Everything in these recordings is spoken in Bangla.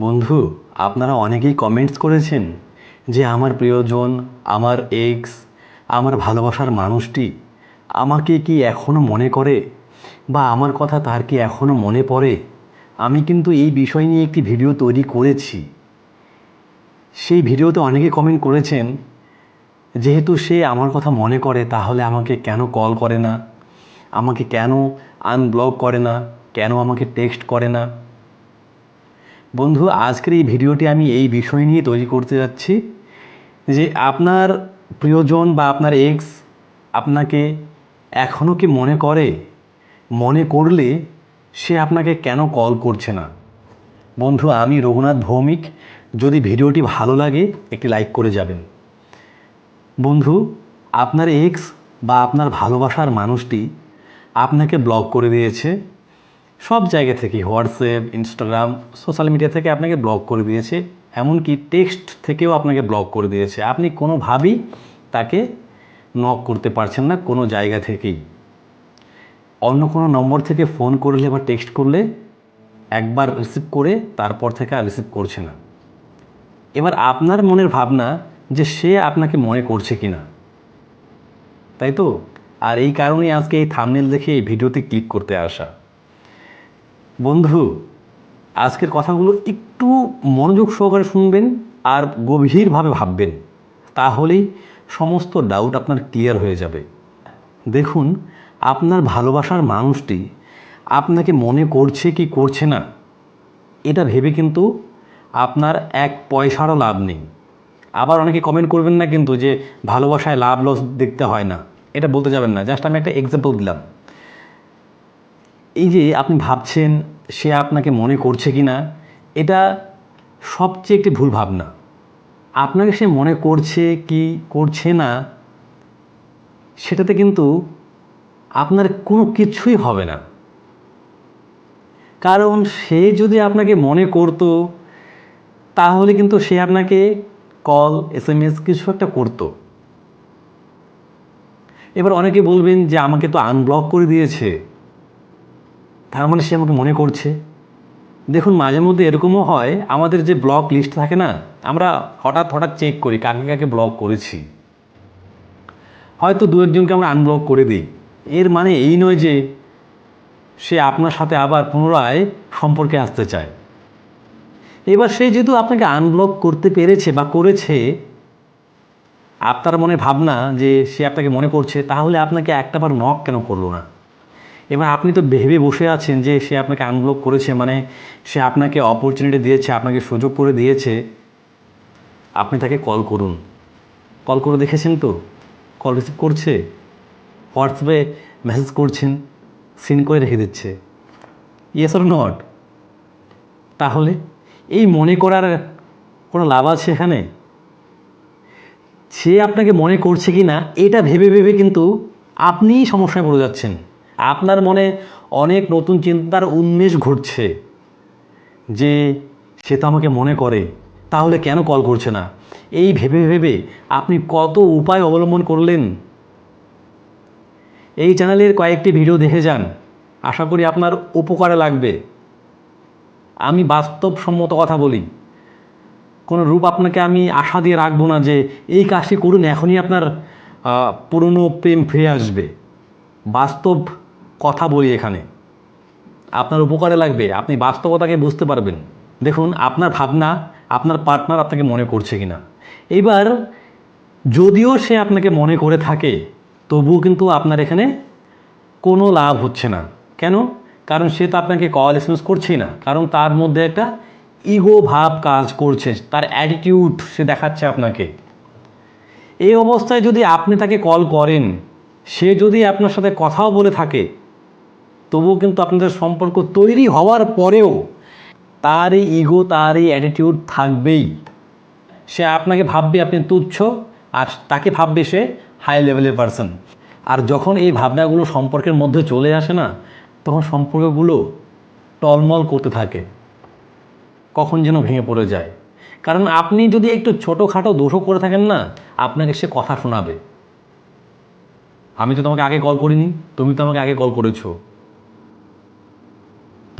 বন্ধু, আপনারা অনেকেই কমেন্টস করেছেন যে আমার প্রিয়জন, আমার এক্স আমার ভালোবাসার মানুষটি আমাকে কি এখনও মনে করে বা আমার কথা তার কি এখনও মনে পড়ে? আমি কিন্তু এই বিষয় নিয়ে একটি ভিডিও তৈরি করেছি। সেই ভিডিওতে অনেকে কমেন্ট করেছেন, যেহেতু সে আমার কথা মনে করে, তাহলে আমাকে কেন কল করে না? আমাকে কেন আনব্লক করে না? কেন আমাকে টেক্সট করে না? বন্ধু, আজকের এই ভিডিওটি আমি এই বিষয় নিয়ে তৈরি করতে যাচ্ছি যে আপনার প্রিয়জন বা আপনার এক্স আপনাকে এখনও কি মনে করে, মনে করলে সে আপনাকে কেন কল করছে না? বন্ধু, আমি রঘুনাথ ভৌমিক। যদি ভিডিওটি ভালো লাগে, একটি লাইক করে যাবেন। বন্ধু, আপনার এক্স বা আপনার ভালোবাসার মানুষটি আপনাকে ব্লক করে দিয়েছে। সব জায়গা থেকে হোয়াটসঅ্যাপ, ইনস্টাগ্রাম, সোশ্যাল মিডিয়া থেকে আপনাকে ব্লক করে দিয়েছে, এমনকি টেক্সট থেকেও আপনাকে ব্লক করে দিয়েছে। আপনি কোনোভাবেই তাকে নক করতে পারছেন না কোনো জায়গা থেকেই। অন্য কোনো নম্বর থেকে ফোন করলে বা টেক্সট করলে একবার রিসিভ করে তারপর থেকে আর রিসিভ করছে না। এবার আপনার মনের ভাবনা যে সে আপনাকে মনে করছে কি না তাই তো? আর এই কারণেই আজকে এই থামনেল দেখে এই ভিডিওতে ক্লিক করতে আসা। বন্ধু, আজকের কথাগুলো একটু মনোযোগ সহকারে শুনবেন আর গভীরভাবে ভাববেন, তাহলেই সমস্ত ডাউট আপনার ক্লিয়ার হয়ে যাবে। দেখুন, আপনার ভালোবাসার মানুষটি আপনাকে মনে করছে কি করছে না, এটা ভেবে কিন্তু আপনার এক পয়সারও লাভ নেই। আবার অনেকে কমেন্ট করবেন না কিন্তু যে ভালোবাসায় লাভ লস দেখতে হয় না, এটা বলতে যাবেন না। জাস্ট আমি একটা এক্সাম্পল দিলাম। এই যে আপনি ভাবছেন সে আপনাকে মনে করছে কি না, এটা সবচেয়ে একটি ভুল ভাবনা। আপনাকে সে মনে করছে কি, করছে না, সেটাতে কিন্তু আপনার কোনো কিছুই হবে না। কারণ সে যদি আপনাকে মনে করতো, তাহলে কিন্তু সে আপনাকে কল এস এম এস কিছু একটা করতো। এবার অনেকে বলবেন যে, আমাকে তো আনব্লক করে দিয়েছে। তার মানে সে আমাকে মনে করছে। দেখুন, মাঝে মধ্যে এরকমও হয়, আমাদের যে ব্লক লিস্ট থাকে না, আমরা হঠাৎ হঠাৎ চেক করি, কাকে কাকে ব্লক করেছি। হয়তো দু একজনকে আমরা আনব্লক করে দিই। এর মানে এই নয় যে সে আপনার সাথে আবার পুনরায় সম্পর্কে আসতে চায়। এবার সে যেহেতু আপনাকে আনব্লক করতে পেরেছে বা করেছে, আপনার মনে ভাবনা যে সে আপনাকে মনে করছে, তাহলে আপনাকে একটাবার নক কেন করল না? এবার আপনি তো ভেবে বসে আছেন যে সে আপনাকে আনব্লক করেছে মানে সে আপনাকে অপরচুনিটি দিয়েছে, আপনাকে সুযোগ করে দিয়েছে। আপনি তাকে কল করুন। কল করে দেখেছেন তো? কল রিসিভ করছে? হোয়াটসঅ্যাপে মেসেজ করছেন সিন করে রেখে দিচ্ছে। ইয়েস অর নট তাহলে এই মনে করার কোনো লাভ আছে এখানে? সে আপনাকে মনে করছে কি না এটা ভেবে ভেবে কিন্তু আপনিই সমস্যায় পড়ে যাচ্ছেন। আপনার মনে অনেক নতুন চিন্তার উন্মেষ ঘটছে যে সে তো আমাকে মনে করে, তাহলে কেন কল করছে না? এই ভেবে ভেবে আপনি কত উপায় অবলম্বন করলেন? এই চ্যানেলের কয়েকটি ভিডিও দেখে যান, আশা করি আপনার উপকারে লাগবে। আমি বাস্তবসম্মত কথা বলি। কোনো রূপ আপনাকে আমি আশা দিয়ে রাখব না যে এই কাজটি করুন, এখনই আপনার পুরনো প্রেম ফিরে আসবে। বাস্তব কথা বলি এখানে। আপনার উপকারে লাগবে, আপনি বাস্তবতাকে বুঝতে পারবেন। দেখুন, আপনার ভাবনা, আপনার পার্টনার আপনাকে মনে করছে কি না এবার যদিও সে আপনাকে মনে করে থাকে, তবুও কিন্তু আপনার এখানে কোনো লাভ হচ্ছে না। কেন? কারণ সে তো আপনাকে কল এস করছেই না। কারণ তার মধ্যে একটা ইগো ভাব কাজ করছে, তার অ্যাটিটিউড সে দেখাচ্ছে আপনাকে। এই অবস্থায় যদি আপনি তাকে কল করেন, সে যদি আপনার সাথে কথাও বলে থাকে তবুও কিন্তু আপনাদের সম্পর্ক তৈরি হওয়ার পরেও তার এই ইগো তার এই অ্যাটিটিউড থাকবেই। সে আপনাকে ভাববে আপনি তুচ্ছ, আর তাকে ভাববে সে হাই লেভেলের পারসন আর যখন এই ভাবনাগুলো সম্পর্কের মধ্যে চলে আসে না, তখন সম্পর্কগুলো টলমল করতে থাকে। কখন যেন ভেঙে পড়ে যায়। কারণ আপনি যদি একটু ছোটোখাটো দোষও করে থাকেন না, আপনাকে সে কথা শোনাবে। আমি তো তোমাকে আগে কল করিনি, তুমি তো আমাকে আগে কল করেছ।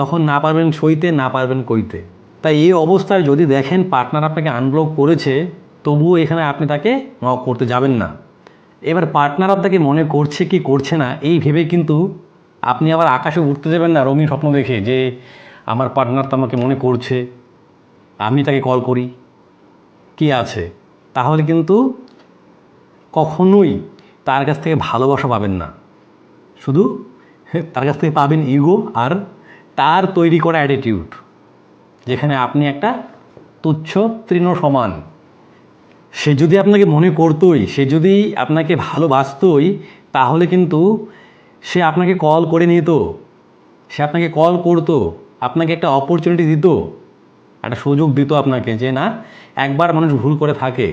তখন না পারবেন সইতে, না পারবেন কইতে। তাই এই অবস্থায় যদি দেখেন পার্টনার আপনাকে আনব্লক করেছে, তবুও এখানে আপনি তাকে নক করতে যাবেন না। এবার পার্টনার আপনাকে মনে করছে কি করছে না, এই ভেবে কিন্তু আপনি আবার আকাশে উঠতে যাবেন না, রঙিন স্বপ্ন দেখে যে আমার পার্টনার তো আমাকে মনে করছে, আমি তাকে কল করি। কি আছে? তাহলে কিন্তু কখনোই তার কাছ থেকে ভালোবাসা পাবেন না। শুধু তার কাছ থেকে পাবেন ইগো আর তার তৈরি করা অ্যাটিটিউড যেখানে আপনি একটা তুচ্ছ তৃণ সমান। সে যদি আপনাকে মনে করতোই, সে যদি আপনাকে ভালোবাসতোই, তাহলে কিন্তু সে আপনাকে কল করে নিত, সে আপনাকে কল করতো, আপনাকে একটা অপরচুনিটি দিত, একটা সুযোগ দিত আপনাকে যে না, একবার মানুষ ভুল করে থাকে,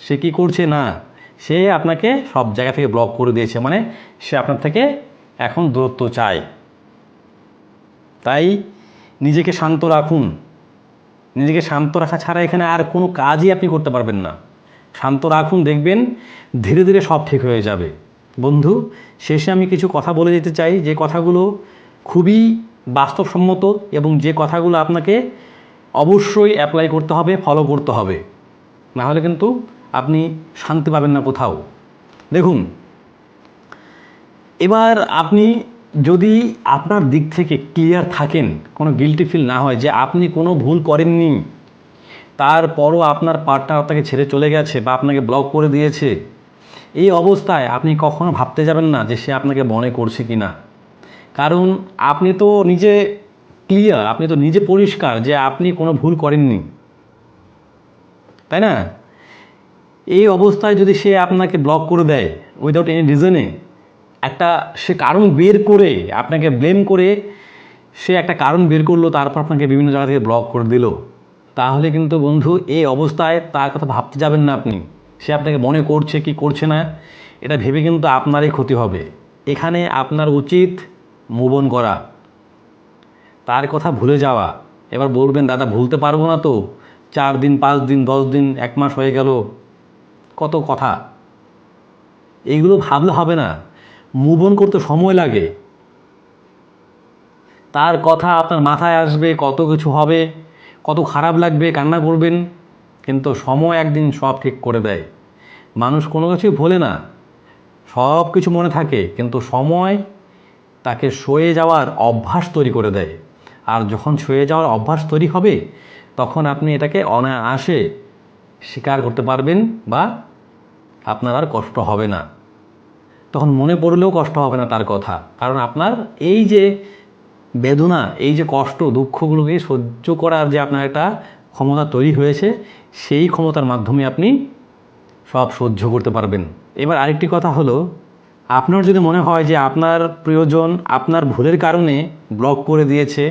সে কি করছে না, সে আপনাকে সব জায়গা থেকে ব্লক করে দিয়েছে মানে সে আপনার থেকে এখন দূরত্ব চায়। তাই নিজেকে শান্ত রাখুন। নিজেকে শান্ত রাখা ছাড়া এখানে আর কোনো কাজই আপনি করতে পারবেন না। শান্ত রাখুন, দেখবেন ধীরে ধীরে সব ঠিক হয়ে যাবে। বন্ধু, শেষে আমি কিছু কথা বলে যেতে চাই। যে কথাগুলো খুবই বাস্তবসম্মত এবং যে কথাগুলো আপনাকে অবশ্যই অ্যাপ্লাই করতে হবে ফলো করতে হবে। নাহলে কিন্তু আপনি শান্তি পাবেন না কোথাও। দেখুন, এবার আপনি যদি আপনার দিক থেকে ক্লিয়ার থাকেন, কোনো গিলটি ফিল না হয় যে আপনি কোনো ভুল করেননি, তারপরও আপনার পার্টনার আপনাকে ছেড়ে চলে গেছে বা আপনাকে ব্লক করে দিয়েছে, এই অবস্থায় আপনি কখনো ভাবতে যাবেন না যে সে আপনাকে মনে করছে কি না কারণ আপনি তো নিজে ক্লিয়ার আপনি তো নিজে পরিষ্কার যে আপনি কোনো ভুল করেননি। তাই না? এই অবস্থায় যদি সে আপনাকে ব্লক করে দেয় উইদাউট এনি রিজনে একটা সে কারণ বের করে, আপনাকে ব্লেম করে, সে একটা কারণ বের করল, তারপর আপনাকে বিভিন্ন জায়গা থেকে ব্লক করে দিল। তাহলে কিন্তু বন্ধু, এই অবস্থায় তার কথা ভাবতে যাবেন না আপনি। সে আপনাকে মনে করছে কি করছে না, এটা ভেবে কিন্তু আপনারই ক্ষতি হবে। এখানে আপনার উচিত মুবন করা। তার কথা ভুলে যাওয়া। এবার বলবেন, দাদা, ভুলতে পারব না তো। চার দিন, পাঁচ দিন, দশ দিন, এক মাস হয়ে গেল। কত কথা? এইগুলো ভাবলে হবে না। মুভ অন করতে সময় লাগে। তার কথা আপনার মাথায় আসবে, কত কিছু হবে, কত খারাপ লাগবে, কান্না করবেন, কিন্তু সময় একদিন সব ঠিক করে দেয়। মানুষ কোনো কিছুই ভোলে না। সব কিছু মনে থাকে, কিন্তু সময় তাকে সয়ে যাওয়ার অভ্যাস তৈরি করে দেয়। আর যখন সয়ে যাওয়ার অভ্যাস তৈরি হবে, তখন আপনি এটাকে অনায়াসে স্বীকার করতে পারবেন বা আপনার আর কষ্ট হবে না। তখন মনে পড়লেও কষ্ট হবে না তার কথা। কারণ আপনার এই যে বেদনা, এই যে কষ্ট, দুঃখগুলোকে সহ্য করার যে আপনার একটা ক্ষমতা তৈরি হয়েছে, সেই ক্ষমতার মাধ্যমে আপনি সব সহ্য করতে পারবেন। এবার আরেকটি কথা হলো, আপনার যদি মনে হয় যে আপনার প্রিয়জন আপনার ভুলের কারণে ব্লক করে দিয়েছে,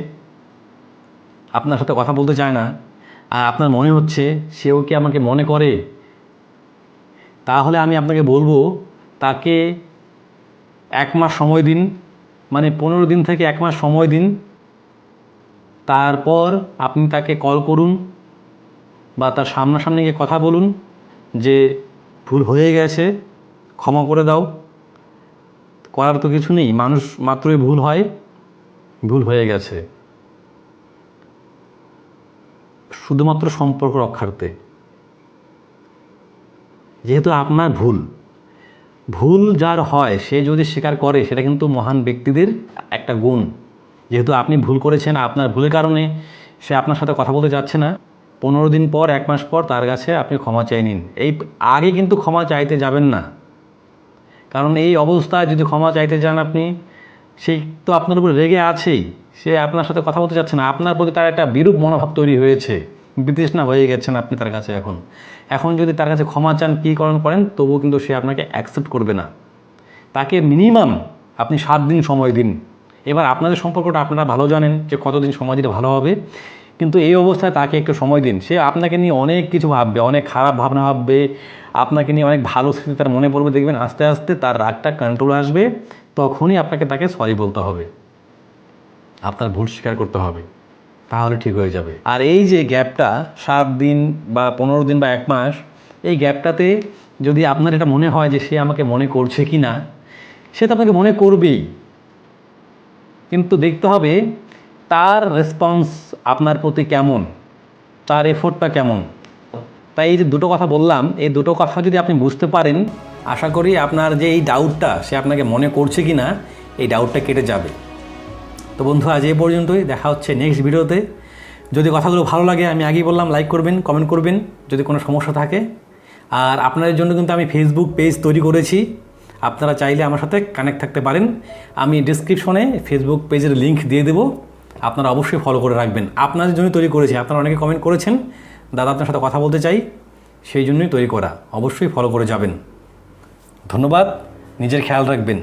আপনার সাথে কথা বলতে চায় না, আর আপনার মনে হচ্ছে সেও কি আমাকে মনে করে, তাহলে আমি আপনাকে বলব, তাকে এক মাস সময় দিন মানে পনেরো দিন থেকে এক মাস সময় দিন। তারপর আপনি তাকে কল করুন বা তার সামনাসামনি গিয়ে কথা বলুন যে, ভুল হয়ে গেছে, ক্ষমা করে দাও। করার তো কিছু নেই, মানুষ মাত্রই ভুল হয়, ভুল হয়ে গেছে। শুধুমাত্র সম্পর্ক রক্ষার্থে। যেহেতু আপনার ভুল ভুল যার হয়, সে যদি স্বীকার করে, সেটা কিন্তু মহান ব্যক্তিদের একটা গুণ। যেহেতু আপনি ভুল করেছেন, আপনার ভুলের কারণে সে আপনার সাথে কথা বলতে যাচ্ছে না। পনেরো দিন পর, এক মাস পর তার কাছে আপনি ক্ষমা চাই নিন। এই আগে কিন্তু ক্ষমা চাইতে যাবেন না। কারণ এই অবস্থায় যদি ক্ষমা চাইতে যান আপনি সেই তো আপনার উপর রেগে আছেই। সে আপনার সাথে কথা বলতে চাচ্ছে না। আপনার প্রতি তার একটা বিরূপ মনোভাব তৈরি হয়েছে। বিতৃষ্ণা হয়ে গেছেন আপনি তার কাছে এখন। এখন যদি তার কাছে ক্ষমা চান, কী করণ করেন? তবুও কিন্তু সে আপনাকে অ্যাকসেপ্ট করবে না। তাকে মিনিমাম আপনি সাত দিন সময় দিন। এবার আপনাদের সম্পর্কটা আপনারা ভালো জানেন যে কতদিন সময় দিলে ভালো হবে। কিন্তু এই অবস্থায় তাকে একটু সময় দিন। সে আপনাকে নিয়ে অনেক কিছু ভাববে, অনেক খারাপ ভাবনা ভাববে। আপনাকে নিয়ে অনেক ভালো স্মৃতি তার মনে পড়বে। দেখবেন আস্তে আস্তে তার রাগটা কন্ট্রোল আসবে। তখনই আপনাকে তাকে সরি বলতে হবে। আপনার ভুল স্বীকার করতে হবে। তাহলে ঠিক হয়ে যাবে। আর এই যে গ্যাপটা, সাত দিন বা পনেরো দিন বা এক মাস, এই গ্যাপটাতে যদি আপনার এটা মনে হয় যে সে আমাকে মনে করছে কি না, সে তো আপনাকে মনে করবেই। কিন্তু দেখতে হবে তার রেসপন্স আপনার প্রতি কেমন, তার এফোর্টটা কেমন। তাই এই যে দুটো কথা বললাম, এই দুটো কথা যদি আপনি বুঝতে পারেন, আশা করি আপনার যে এই ডাউটটা সে আপনাকে মনে করছে কি না, এই ডাউটটা কেটে যাবে। তো বন্ধু, আজ এ পর্যন্তই। দেখা হচ্ছে নেক্সট ভিডিওতে যদি কথাগুলো ভালো লাগে, আমি আগেই বললাম লাইক করবেন কমেন্ট করবেন, যদি কোনো সমস্যা থাকে। আর আপনাদের জন্য কিন্তু আমি ফেসবুক পেজ তৈরি করেছি। আপনারা চাইলে আমার সাথে কানেক্ট থাকতে পারেন। আমি ডিসক্রিপশনে ফেসবুক পেজের লিংক দিয়ে দেবো। আপনারা অবশ্যই ফলো করে রাখবেন। আপনাদের জন্য তৈরি করেছি। আপনারা অনেকে কমেন্ট করেছেন। দাদা আপনার সাথে কথা বলতে চাই। সেই জন্যই তৈরি করা। অবশ্যই ফলো করে যাবেন। ধন্যবাদ। নিজের খেয়াল রাখবেন।